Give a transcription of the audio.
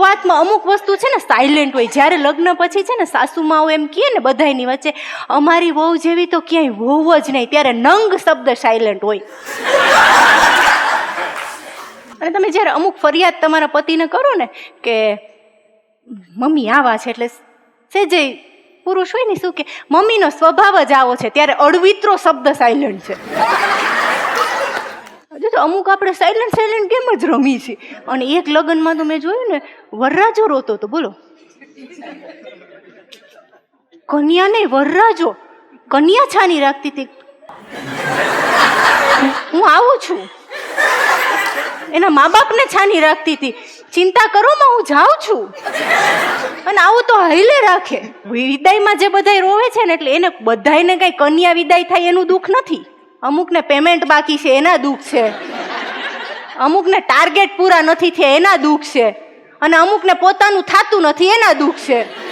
વાતમાં અમુક વસ્તુ છે ને સાયલેન્ટ હોય. જ્યારે લગ્ન પછી છે ને સાસુમાઓ એમ કહે ને બધાયની વચ્ચે, અમારી વહુ જેવી તો ક્યાંય વહુ જ નહીં. ત્યારે નંગ શબ્દ સાયલેન્ટ હોય. અને તમે જ્યારે અમુક ફરિયાદ તમારા પતિને કરો ને કે, મમ્મી આવા છે એટલે સેજે પુરુષ હોય ને શું કે, મમ્મીનો સ્વભાવ જ આવો છે. ત્યારે અડવિત્રો શબ્દ સાયલેન્ટ છે. તો અમુક આપણે સાયલન્ટ સાયલન્ટ કેમ જ રમી છે અને એક લગ્નમાં તો મેં જોયું ને, વરરાજો રોતો તો બોલો. કન્યા નહીં, વરરાજો. કન્યા છાની રાખતી હતી. હું આવું છું. એના મા બાપને છાની રાખતી હતી. ચિંતા કરો માં, હું જાઉં છું. અને આવું તો હૈલે રાખે. વિદાયમાં જે બધાય રોવે છે ને, એટલે એને બધાયને કઈ કન્યા વિદાય થાય એનું દુઃખ નથી. અમુકને પેમેન્ટ બાકી છે, એના દુઃખ છે. અમુકને ટાર્ગેટ પૂરા નથી થયા, એના દુઃખ છે. અને અમુકને પોતાનું થાતું નથી, એના દુઃખ છે.